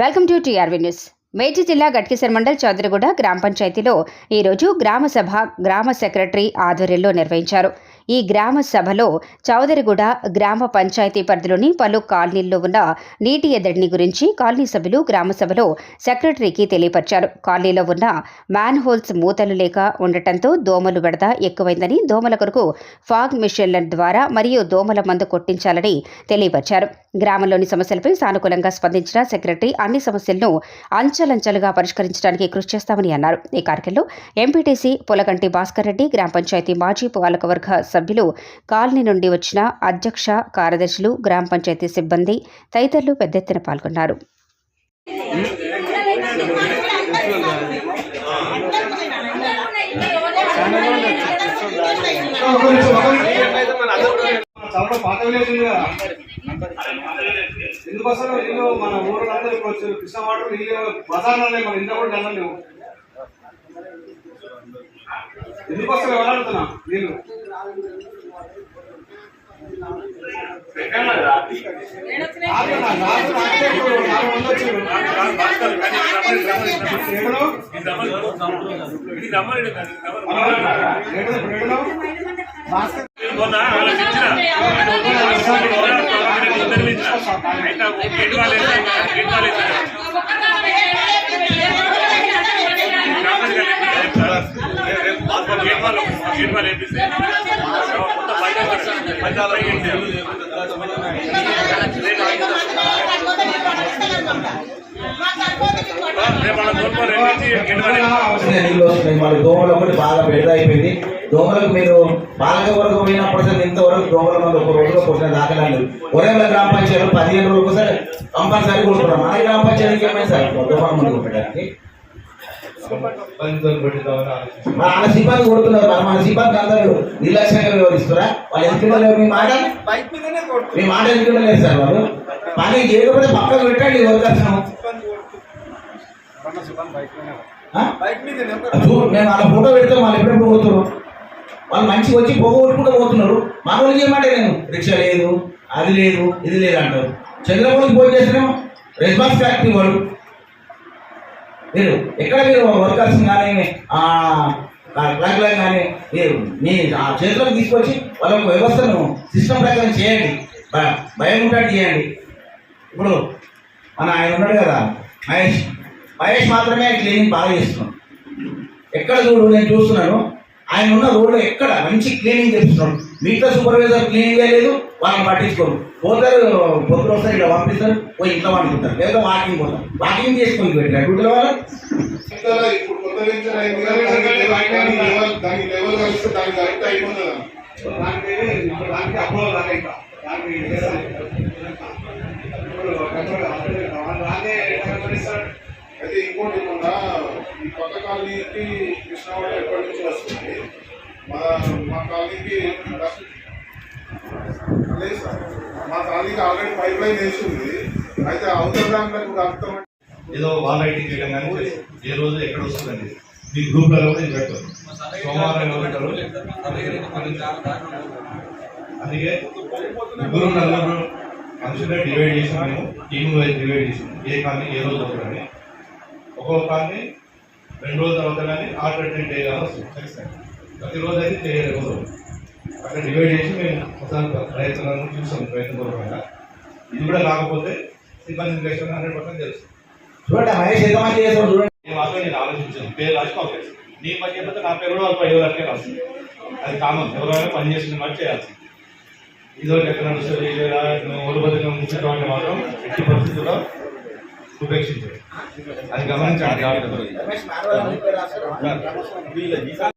Welcome to TRV news Medchal జిల్లా గట్కిసర్ మండల్ చౌదరిగూడ గ్రామ పంచాయతీలో ఈరోజు గ్రామ సభ గ్రామ సెక్రటరీ ఆధ్వర్యంలో నిర్వహించారు. ఈ గ్రామ సభలో చౌదరిగూడ గ్రామ పంచాయతీ పరిధిలోని పలు కాలనీల్లో ఉన్న నీటి ఎద్దడిని గురించి కాలనీ సభ్యులు గ్రామ సభలో సెక్రటరీకి తెలియపరిచారు. కాలనీలో ఉన్న మ్యాన్ హోల్స్ మూతలు లేక ఉండటంతో దోమలు విడత ఎక్కువైందని దోమల కొరకు ఫాగ్ మిషన్ల ద్వారా మరియు దోమల మందు కొట్టించాలని తెలియపరిచారు. గ్రామంలోని సమస్యలపై సానుకూలంగా స్పందించిన సెక్రటరీ అన్ని సమస్యలను అంచెలంచెలుగా పరిష్కరించడానికి కృషి చేస్తామని అన్నారు. ఈ కార్యక్రమంలో ఎంపీటీసీ పులగంటి భాస్కర్ రెడ్డి గ్రామ పంచాయతీ మాజీ పాలకవర్గ సభ్యులు కాలనీ నుండి వచ్చిన అధ్యక్ష కార్యదర్శులు గ్రామ పంచాయతీ సిబ్బంది తదితరులు పెద్ద ఎత్తున పాల్గొన్నారు. పాత ఎందుకోసం నీళ్ళు మన ఊరు అందరూ ఇప్పుడు వచ్చారు కృష్ణ వాటర్ నీళ్ళు బజార్లో మన ఇంట్లో కూడా వెళ్ళలేము ఎందుకోసం ఎవరాడుతున్నా నీళ్ళు ఆగనా, రాత్రి రాత్రి ఇప్పుడు నాలుగు మంది వచ్చారు. ఏడును? ఏడును, మరి దోమలు ఒకటి బాగా పెద్ద అయిపోయింది. దోమలకు మీరు బాలక వరకు పోయినప్పుడు ఇంతవరకు దోమల మంది ఒక రోజులో కొట్టిన దాఖలాలు ఒరేళ్ళ గ్రామ పంచాయతీ పదిహేను రోజులు ఒకసారి కంపల్సరీ కొడుతున్నాం మన గ్రామ పంచాయతీకి ఏమైంది సార్? దోమల మంది కొట్టడానికి. మన మన కొడుతున్నారు మరి మన సిబ్బంది అందరూ నిర్లక్ష్యంగా వివరిస్తారా వాళ్ళు ఎందుకంటే మీ మాట మీ మాట ఎందుకంటే లేదు సార్ వాళ్ళు పని చేయకపోతే పక్కకు పెట్టండి వర్కర్స్ మేము వాళ్ళ ఫోటో పెడితే వాళ్ళు ఎప్పుడెప్పుడు పోతున్నారు వాళ్ళు మంచిగా వచ్చి పొగొట్టుకుంటూ పోతున్నారు మా వాళ్ళు చేయమంటే నేను రిక్షా లేదు అది లేదు ఇది లేదు అంటారు చంద్రబాబుకి పోయి చేసినాం రెస్పాన్స్ ఫ్యాక్టరీ వాళ్ళు మీరు ఎక్కడ మీరు వర్కర్స్ కానీ క్లర్క్లను కానీ మీరు మీ ఆ చేతులకు తీసుకొచ్చి వాళ్ళ వ్యవస్థను సిస్టమ్ ప్రకారం చేయండి. భయం ఉంటాడు చేయండి. ఇప్పుడు మన ఆయన ఉన్నాడు కదా మహేష్. మహేష్ మాత్రమే క్లీనింగ్ బాగా చేస్తున్నాడు. ఎక్కడ చూడు నేను చూస్తున్నాను ఆయన ఉన్న రోడ్డు ఎక్కడ మంచి క్లీనింగ్ చేస్తున్నాడు మిగతా సూపర్వైజర్ క్లీనింగ్ లేదు వాళ్ళని పట్టించుకోరు పోతారు పొద్దున వస్తారు ఇక్కడ పంపిస్తారు పోయి ఇంట్లో వండుకుంటారు లేదా వాకింగ్ పోతారు వాకింగ్ చేసుకొని పెట్టారు గుడ్ల వాళ్ళు దానికి కొత్త కాలనీకి కృష్ణావాడ ఎప్పటి నుంచి వస్తుంది మా మా కాలనీకి లేదు సార్ మా కాలనీకి ఆల్రెడీ పైప్ లైన్ వేసింది. అయితే అవతల దాంట్లో అర్థం ఏదో వాళ్ళ ఐటీ చేయడం కానీ ఏ రోజు ఎక్కడ వస్తుందండి? మీ గ్రూప్లలో కూడా ఇది పెడతారు సోమవారం ఎవరు పెట్టారు అందుకే ముగ్గురు నలుగురు మనుషులే డివైడ్ చేసి మేము టీమ్ వైజ్ డివైడ్ చేసాం ఏ కానీ ఏ రోజు వస్తుందని ఒక్కొక్క కానీ రెండు రోజుల తర్వాత కానీ ఆల్టర్నేట్ డే వస్తుంది ప్రతిరోజు అయితే చేయలేదు అక్కడ డివైడ్ చేసి మేము మొత్తం ప్రయత్నాలను చూసాం ప్రయత్నపూర్వకంగా ఇది కూడా కాకపోతే సిబ్బంది లక్షణ హండ్రెడ్ పర్సెంట్ తెలుసు చూడండి ఆ మహేష్ ఎంత మంచి చేస్తాడు చూడండి నేను మాత్రం నేను ఆలోచించాను పేరు రాసి పంపేసి నీ పని చెప్పితే నా పేరు కూడా పది వరకే రాస్తుంది అది కామన్ ఎవరైనా పని చేసిన మరి చేయాల్సింది ఇదో బతుకం ముచ్చటం అంటే మాత్రం ఎట్టి పరిస్థితుల్లో ఉపేక్షించారు అది గమనించండి రమేష్ మానవ రాస్తారు